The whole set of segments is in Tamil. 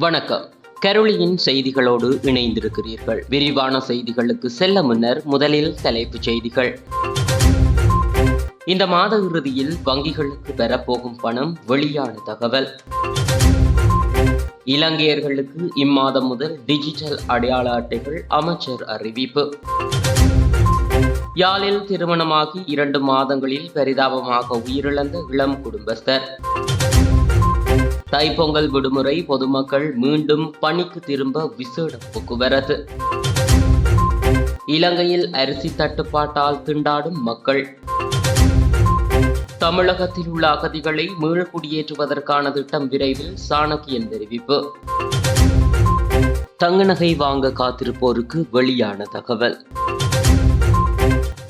வணக்கம். கரோலியின் செய்திகளோடு இணைந்திருக்கிறீர்கள். விரிவான செய்திகளுக்கு செல்ல முன்னர் முதலில் தலைப்புச் செய்திகள். இந்த மாத இறுதியில் வங்கிகளுக்கு பெறப்போகும் பணம் வெளியான தகவல். இலங்கையர்களுக்கு இம்மாதம் முதல் டிஜிட்டல் அடையாள அட்டைகள் அமைச்சர் அறிவிப்பு. யாழில் திருமணமாகி இரண்டு மாதங்களில் பரிதாபமாக உயிரிழந்த இளம் குடும்பஸ்தர். தைப்பொங்கல் விடுமுறை பொதுமக்கள் மீண்டும் பணிக்கு திரும்ப விசேட போக்குவரத்து. இலங்கையில் அரிசி தட்டுப்பாட்டால் திண்டாடும் மக்கள். தமிழகத்தில் உள்ள அகதிகளை மீள்குடியேற்றுவதற்கான திட்டம் விரைவில் சாணக்கியன் தெரிவிப்பு. தங்கநகை வாங்க காத்திருப்போருக்கு வெளியான தகவல்.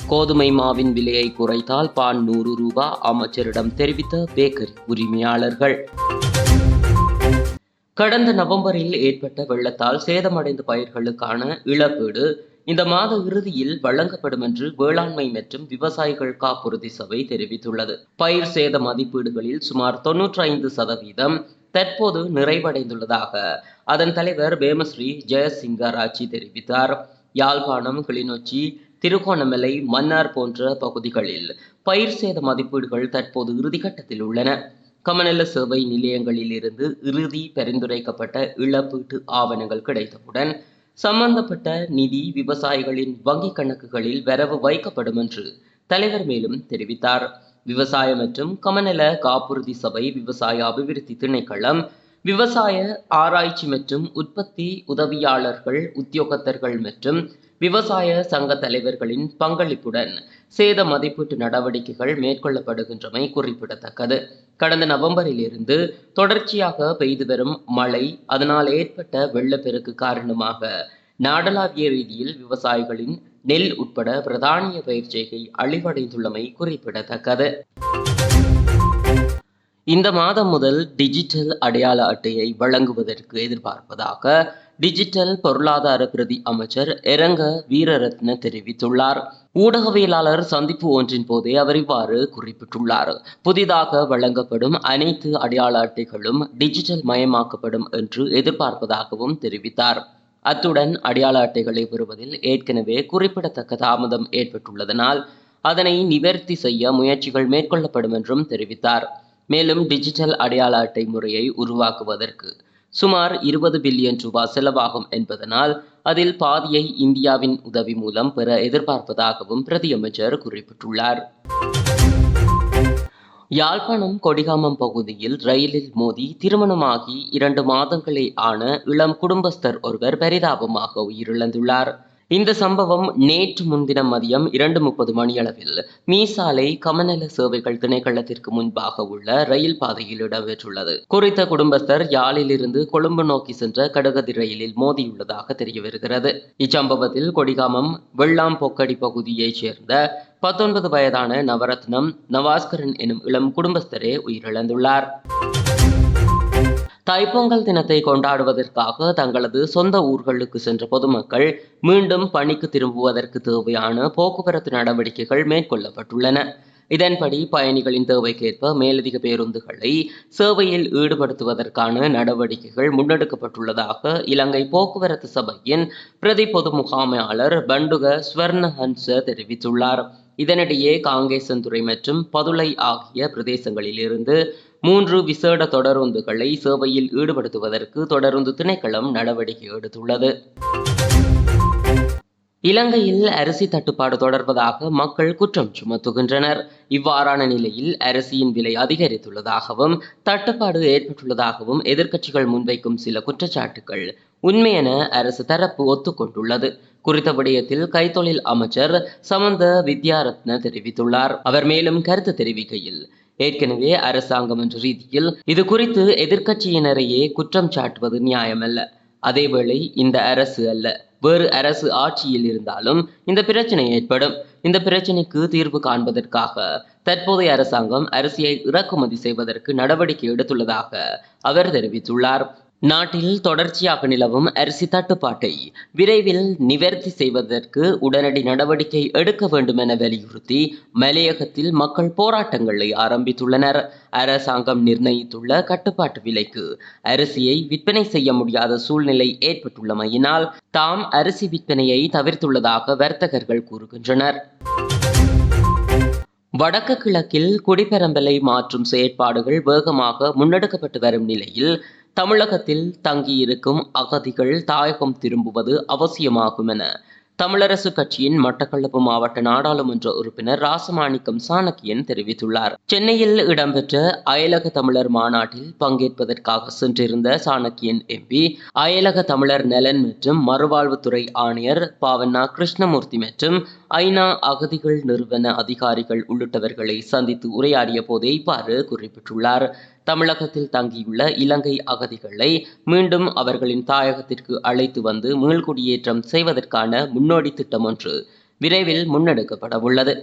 கோதுமை மாவின் விலையை குறைத்தால் பான் நூறு ரூபா அமைச்சரிடம் தெரிவித்த பேக்கரி உரிமையாளர்கள். கடந்த நவம்பரில் ஏற்பட்ட வெள்ளத்தால் சேதமடைந்த பயிர்களுக்கான இழப்பீடு இந்த மாத இறுதியில் வழங்கப்படும் என்று வேளாண்மை மற்றும் விவசாயிகள் காப்புறுதி சபை தெரிவித்துள்ளது. பயிர் சேத மதிப்பீடுகளில் சுமார் தொன்னூற்றி ஐந்து சதவீதம் தற்போது நிறைவடைந்துள்ளதாக அதன் தலைவர் பேமஸ்ரீ ஜெயசிங்கராட்சி தெரிவித்தார். யாழ்ப்பாணம் கிளிநொச்சி திருகோணமலை மன்னார் போன்ற பகுதிகளில் பயிர் சேத மதிப்பீடுகள் தற்போது இறுதிக்கட்டத்தில் உள்ளன. கமநல சேவை நிலையங்களிலிருந்து இறுதி பரிந்துரைக்கப்பட்ட இழப்பீட்டு ஆவணங்கள் கிடைத்தவுடன் சம்பந்தப்பட்ட நிதி விவசாயிகளின் வங்கி கணக்குகளில் வரவு வைக்கப்படும் என்று தலைவர் மேலும் தெரிவித்தார். விவசாய மற்றும் கமநல காப்புறுதி சபை விவசாய அபிவிருத்தி திணைக்களம் விவசாய ஆராய்ச்சி மற்றும் உற்பத்தி உதவியாளர்கள் உத்தியோகத்தர்கள் மற்றும் விவசாய சங்க தலைவர்களின் பங்களிப்புடன் சேத மதிப்பீட்டு நடவடிக்கைகள் மேற்கொள்ளப்படுகின்றமை குறிப்பிடத்தக்கது. கடந்த நவம்பரில் இருந்து தொடர்ச்சியாக பெய்து வரும் மழை அதனால் ஏற்பட்ட வெள்ளப்பெருக்கு காரணமாக நாடளாவிய ரீதியில் விவசாயிகளின் நெல் உட்பட பிரதானிய பயிர் செய்கை அழிவடைந்துள்ளமை குறிப்பிடத்தக்கது. இந்த மாதம் முதல் டிஜிட்டல் அடையாள அட்டையை வழங்குவதற்கு எதிர்பார்ப்பதாக டிஜிட்டல் பொருளாதார பிரதி அமைச்சர் இரங்க வீரரத்ன தெரிவித்துள்ளார். ஊடகவியலாளர் சந்திப்பு ஒன்றின் போதே அவர் இவ்வாறு குறிப்பிட்டுள்ளார். புதிதாக வழங்கப்படும் அனைத்து அடையாள அட்டைகளும் டிஜிட்டல் மயமாக்கப்படும் என்று எதிர்பார்ப்பதாகவும் தெரிவித்தார். அத்துடன் அடையாள அட்டைகளை பெறுவதில் ஏற்கனவே குறிப்பிடத்தக்க தாமதம் ஏற்பட்டுள்ளதனால் அதனை நிவர்த்தி செய்ய முயற்சிகள் மேற்கொள்ளப்படும் என்றும் தெரிவித்தார். மேலும் டிஜிட்டல் அடையாள அட்டை முறையை உருவாக்குவதற்கு சுமார் இருபது பில்லியன் ரூபாய் செலவாகும் என்பதனால் அதில் பாதியை இந்தியாவின் உதவி மூலம் பெற எதிர்பார்ப்பதாகவும் பிரதியமைச்சர் குறிப்பிட்டுள்ளார். யாழ்ப்பாணம் கொடிகாமம் பகுதியில் ரயிலில் மோதி திருமணமாகி இரண்டு மாதங்களே ஆன இளம் குடும்பஸ்தர் ஒருவர் பரிதாபமாக உயிரிழந்துள்ளார். இந்த சம்பவம் நேற்று முன்தினம் மதியம் இரண்டு முப்பது மணியளவில் மீசாலை கமநல சேவைகள் திணைக்களத்திற்கு முன்பாக உள்ள ரயில் பாதையில் இடம்பெற்றுள்ளது. குறித்த குடும்பஸ்தர் யாழிலிருந்து கொழும்பு நோக்கி சென்ற கடகதி ரயிலில் மோதியுள்ளதாக தெரியவருகிறது. இச்சம்பவத்தில் கொடிகாமம் வெள்ளாம் பொக்கடி பகுதியைச் சேர்ந்த பத்தொன்பது வயதான நவரத்னம் நவாஸ்கரன் எனும் இளம் குடும்பஸ்தரே உயிரிழந்துள்ளார். தைப்பொங்கல் தினத்தை கொண்டாடுவதற்காக தங்களது சொந்த ஊர்களுக்கு சென்ற பொதுமக்கள் மீண்டும் பணிக்கு திரும்புவதற்கு தேவையான போக்குவரத்து நடவடிக்கைகள் மேற்கொள்ளப்பட்டுள்ளன. இதன்படி பயணிகளின் தேவைக்கேற்ப மேலதிக பேருந்துகளை சேவையில் ஈடுபடுத்துவதற்கான நடவடிக்கைகள் முன்னெடுக்கப்பட்டுள்ளதாக இலங்கை போக்குவரத்து சபையின் பிரதி பொது முகாமையாளர் பண்டுக ஸ்வர்ணஹன்ச தெரிவித்துள்ளார். இதனிடையே காங்கேசன்துறை மற்றும் பதுளை ஆகிய பிரதேசங்களிலிருந்து மூன்று விசேட தொடருந்துகளை சேவையில் ஈடுபடுத்துவதற்கு தொடருந்து திணைக்களம் நடவடிக்கை எடுத்துள்ளது. இலங்கையில் அரிசி தட்டுப்பாடு தொடர்வதாக மக்கள் குற்றம் சுமத்துகின்றனர். இவ்வாறான நிலையில் அரிசியின் விலை அதிகரித்துள்ளதாகவும் தட்டுப்பாடு ஏற்பட்டுள்ளதாகவும் எதிர்க்கட்சிகள் முன்வைக்கும் சில குற்றச்சாட்டுகள் உண்மையென அரசு தரப்பு ஒத்துக்கொண்டுள்ளது. குறித்த விடயத்தில் கைத்தொழில் அமைச்சர் சமந்த வித்யாரத்ன தெரிவித்துள்ளார். அவர் மேலும் கருத்து தெரிவிக்கையில் ஏற்கனவே அரசாங்கம் என்ற ரீதியில் இது குறித்து எதிர்க்கட்சியினரையே குற்றம் சாட்டுவது நியாயமல்ல. அதேவேளை இந்த அரசு அல்ல. வேறு அரசு ஆட்சியில் இருந்தாலும் இந்த பிரச்சனை ஏற்படும். இந்த பிரச்சனைக்கு தீர்வு காண்பதற்காக தற்போதைய அரசாங்கம் அரிசியை இறக்குமதி செய்வதற்கு நடவடிக்கை எடுத்துள்ளதாக அவர் தெரிவித்துள்ளார். நாட்டில் தொடர்ச்சியாக நிலவும் அரிசி தட்டுப்பாட்டை விரைவில் நிவர்த்தி செய்வதற்கு உடனடி நடவடிக்கை எடுக்க வேண்டும் என வலியுறுத்தி மலையகத்தில் மக்கள் போராட்டங்களை ஆரம்பித்துள்ளனர். அரசாங்கம் நிர்ணயித்துள்ள கட்டுப்பாட்டு விலைக்கு அரிசியை விற்பனை செய்ய முடியாத சூழ்நிலை ஏற்பட்டுள்ளமையினால் தாம் அரிசி விற்பனையை தவிர்த்துள்ளதாக வர்த்தகர்கள் கூறுகின்றனர். வடக்கு கிழக்கில் குடிபெரம்பலை மாற்றும் செயற்பாடுகள் வேகமாக முன்னெடுக்கப்பட்டு வரும் நிலையில் தமிழகத்தில் தங்கியிருக்கும் அகதிகள் தாயகம் திரும்புவது அவசியமாகும் என தமிழரசு கட்சியின் மட்டக்களப்பு மாவட்ட நாடாளுமன்ற உறுப்பினர் ராசமாணிக்கம் சாணக்கியன் தெரிவித்துள்ளார். சென்னையில் இடம்பெற்ற அயலக தமிழர் மாநாட்டில் பங்கேற்பதற்காக சென்றிருந்த சாணக்கியன் எம்பி அயலக தமிழர் நலன் மற்றும் மறுவாழ்வுத்துறை ஆணையர் பாவண்ணா கிருஷ்ணமூர்த்தி மற்றும் ஐநா அகதிகள் நிறுவன அதிகாரிகள் உள்ளிட்டவர்களை சந்தித்து உரையாடிய போதே இவ்வாறு குறிப்பிட்டுள்ளார். தமிழகத்தில் தங்கியுள்ள இலங்கை அகதிகளை மீண்டும் அவர்களின் தாயகத்திற்கு அழைத்து வந்து மீள்குடியேற்றம் செய்வதற்கான முன்னோடி திட்டம் ஒன்று விரைவில் முன்னெடுக்கப்பட உள்ளது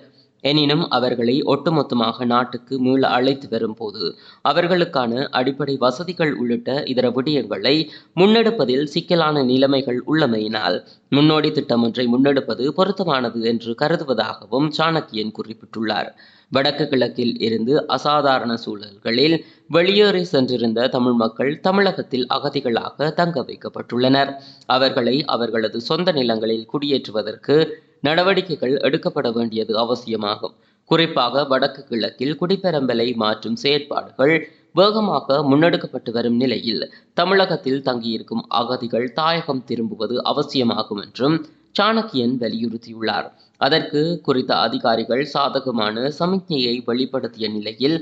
எனினும் அவர்களை ஒட்டுமொத்தமாக நாட்டுக்கு மீள அழைத்து வரும்போது அவர்களுக்கான அடிப்படை வசதிகள் உள்ளிட்ட இதர விடயங்களை முன்னெடுப்பதில் சிக்கலான நிலைமைகள் உள்ளமையினால் முன்னோடி திட்டம் ஒன்றை முன்னெடுப்பது பொருத்தமானது என்று கருதுவதாகவும் சாணக்கியன் குறிப்பிட்டுள்ளார். வடக்கு கிழக்கில் இருந்து அசாதாரண சூழல்களில் வெளியேறி சென்றிருந்த தமிழ் மக்கள் தமிழகத்தில் அகதிகளாக தங்க வைக்கப்பட்டுள்ளனர். அவர்களை அவர்களது சொந்த நிலங்களில் குடியேற்றுவதற்கு நடவடிக்கைகள் எடுக்கப்பட வேண்டியது அவசியமாகும். குறிப்பாக வடக்கு கிழக்கில் குடிபெரம்பலை மாற்றும் செயற்பாடுகள் வேகமாக முன்னெடுக்கப்பட்டு வரும் நிலையில் தமிழகத்தில் தங்கியிருக்கும் அகதிகள் தாயகம் திரும்புவது அவசியமாகும் என்றும் சாணக்கியன் வலியுறுத்தியுள்ளார். அதற்கு குறித்த அதிகாரிகள் சாதகமான சமிக்ஞையை வெளிப்படுத்திய நிலையில்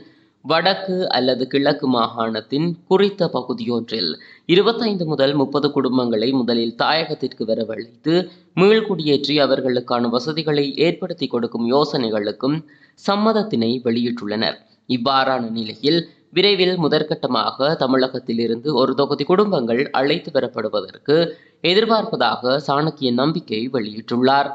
வடக்கு அல்லது கிழக்கு மாகாணத்தின் குறித்த பகுதியொன்றில் இருபத்தைந்து முதல் முப்பது குடும்பங்களை முதலில் தாயகத்திற்கு வரவழைத்து மீள்குடியேற்றி அவர்களுக்கான வசதிகளை ஏற்படுத்தி கொடுக்கும் யோசனைகளுக்கும் சம்மதத்தினை வெளியிட்டுள்ளனர். இவ்வாறான நிலையில் விரைவில் முதற்கட்டமாக தமிழகத்திலிருந்து ஒரு தொகுதி குடும்பங்கள் அழைத்து வரப்படுவதற்கு எதிர்பார்ப்பதாக சாணக்கிய நம்பிக்கை வெளியிட்டுள்ளார்.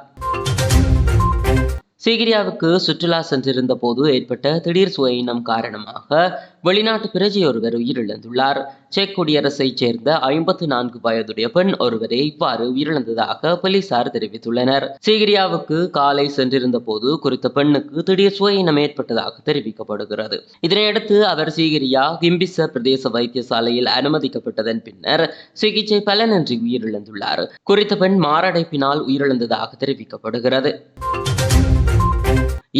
சீகிரியாவுக்கு சுற்றுலா சென்றிருந்த போது ஏற்பட்ட திடீர் சுயினம் காரணமாக வெளிநாட்டு பிரஜை ஒருவர் உயிரிழந்துள்ளார். செக் குடியரசைச் சேர்ந்த ஐம்பத்தி நான்கு வயதுடைய பெண் ஒருவரே இவ்வாறு உயிரிழந்ததாக போலீசார் தெரிவித்துள்ளனர். சீகிரியாவுக்கு காலை சென்றிருந்த போது குறித்த பெண்ணுக்கு திடீர் சுயினம் ஏற்பட்டதாக தெரிவிக்கப்படுகிறது. இதனையடுத்து அவர் சீகிரியா கிம்பிச பிரதேச வைத்தியசாலையில் அனுமதிக்கப்பட்டதன் பின்னர் சிகிச்சை பலனின்றி உயிரிழந்துள்ளார். குறித்த பெண் மாரடைப்பினால் உயிரிழந்ததாக தெரிவிக்கப்படுகிறது.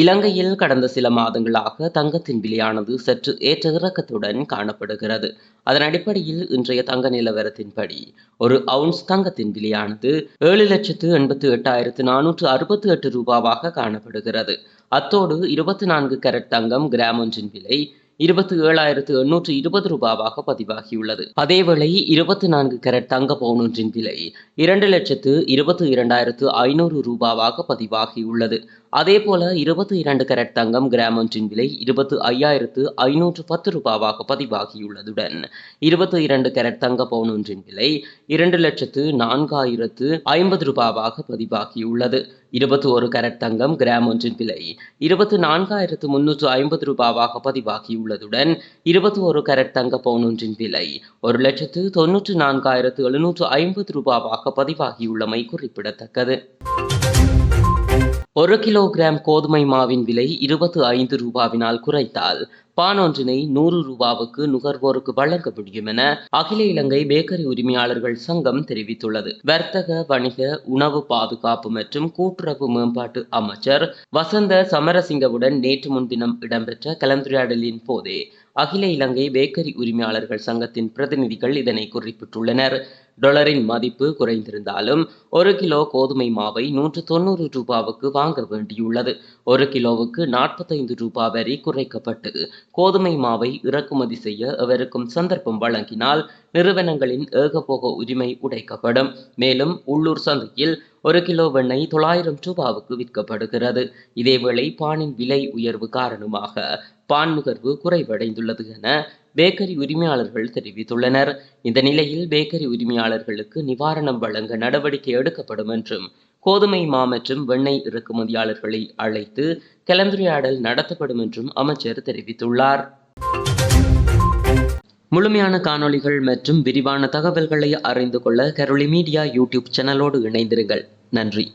இலங்கையில் கடந்த சில மாதங்களாக தங்கத்தின் விலையானது சற்று ஏற்ற இறக்கத்துடன் காணப்படுகிறது. அதன் அடிப்படையில் இன்றைய தங்க நிலவரத்தின்படி ஒரு அவுன்ஸ் தங்கத்தின் விலையானது ஏழு லட்சத்து எண்பத்தி எட்டாயிரத்து நானூற்று அறுபத்தி எட்டு ரூபாவாக காணப்படுகிறது. அத்தோடு இருபத்தி நான்கு கரட் தங்கம் கிராம் ஒன்றின் விலை இருபத்தி ஏழாயிரத்து எண்ணூற்று இருபது ரூபாவாக பதிவாகியுள்ளது. அதேவேளை இருபத்தி நான்கு கேரட் தங்க பவுனொன்றின் விலை இரண்டு லட்சத்து இருபத்தி இரண்டாயிரத்து ஐநூறு ரூபாவாக பதிவாகியுள்ளது. அதேபோல இருபத்தி இரண்டு கேரட் தங்கம் கிராம் ஒன்றின் விலை இருபத்து ஐயாயிரத்து ஐநூற்று பத்து ரூபாவாக பதிவாகியுள்ளதுடன் இருபத்தி இரண்டு கேரட் தங்க பவுன் ஒன்றின் விலை இரண்டு லட்சத்து நான்காயிரத்து ஐம்பது ரூபாவாக பதிவாகியுள்ளது. இருபத்தி ஒரு கேரட் தங்கம் கிராம் ஒன்றின் விலை இருபத்தி நான்காயிரத்து முன்னூற்று ஐம்பது ரூபாவாக பதிவாகியுள்ளதுடன் இருபத்தி ஒரு கேரட் தங்க பவுன் ஒன்றின் விலை ஒரு லட்சத்து தொன்னூற்று நான்காயிரத்து எழுநூற்று ஐம்பது ரூபாவாக பதிவாகியுள்ளமை குறிப்பிடத்தக்கது. ஒரு கிலோகிராம் கோதுமை மாவின் விலை இருபத்து ஐந்து ரூபாவினால் குறைத்தால் பான் ஒன்றினை நூறு ரூபாவுக்கு நுகர்வோருக்கு வழங்க முடியும் என அகில இலங்கை பேக்கரி உரிமையாளர்கள் சங்கம் தெரிவித்துள்ளது. வர்த்தக வணிக உணவு பாதுகாப்பு மற்றும் கூட்டுறவு மேம்பாட்டு அமைச்சர் வசந்த சமரசிங்கவுடன் நேற்று முன்தினம் இடம்பெற்ற கலந்துரையாடலின் போதே அகில இலங்கை பேக்கரி உரிமையாளர்கள் சங்கத்தின் பிரதிநிதிகள் இதனை குறிப்பிட்டுள்ளனர். டொலரின் மதிப்பு குறைந்திருந்தாலும் ஒரு கிலோ கோதுமை மாவை நூற்று தொண்ணூறு ரூபாவுக்கு வாங்க வேண்டியுள்ளது. ஒரு கிலோவுக்கு நாற்பத்தைந்து ரூபாய் வரி குறைக்கப்பட்டு கோதுமை மாவை இறக்குமதி செய்ய எவருக்கும் சந்தர்ப்பம் வழங்கினால் நிறுவனங்களின் ஏகபோக உரிமை உடைக்கப்படும். மேலும் உள்ளூர் சந்தையில் ஒரு கிலோ வெண்ணெய் தொள்ளாயிரம் ரூபாவுக்கு விற்கப்படுகிறது. இதேவேளை பானின் விலை உயர்வு காரணமாக பான் நுகர்வு குறைவடைந்துள்ளது என பேக்கரி உரிமையாளர்கள் தெரிவித்துள்ளனர். இந்த நிலையில் பேக்கரி உரிமையாளர்களுக்கு நிவாரணம் வழங்க நடவடிக்கை எடுக்கப்படும் என்றும் கோதுமை மா மற்றும் வெண்ணெய் இறக்குமதியாளர்களை அழைத்து கலந்துரையாடல் நடத்தப்படும் என்றும் அமைச்சர் தெரிவித்துள்ளார். முழுமையான காணொளிகள் மற்றும் விரிவான தகவல்களை அறிந்து கொள்ள கரோலி மீடியா யூடியூப் சேனலோடு இணைந்திருங்கள். நன்றி.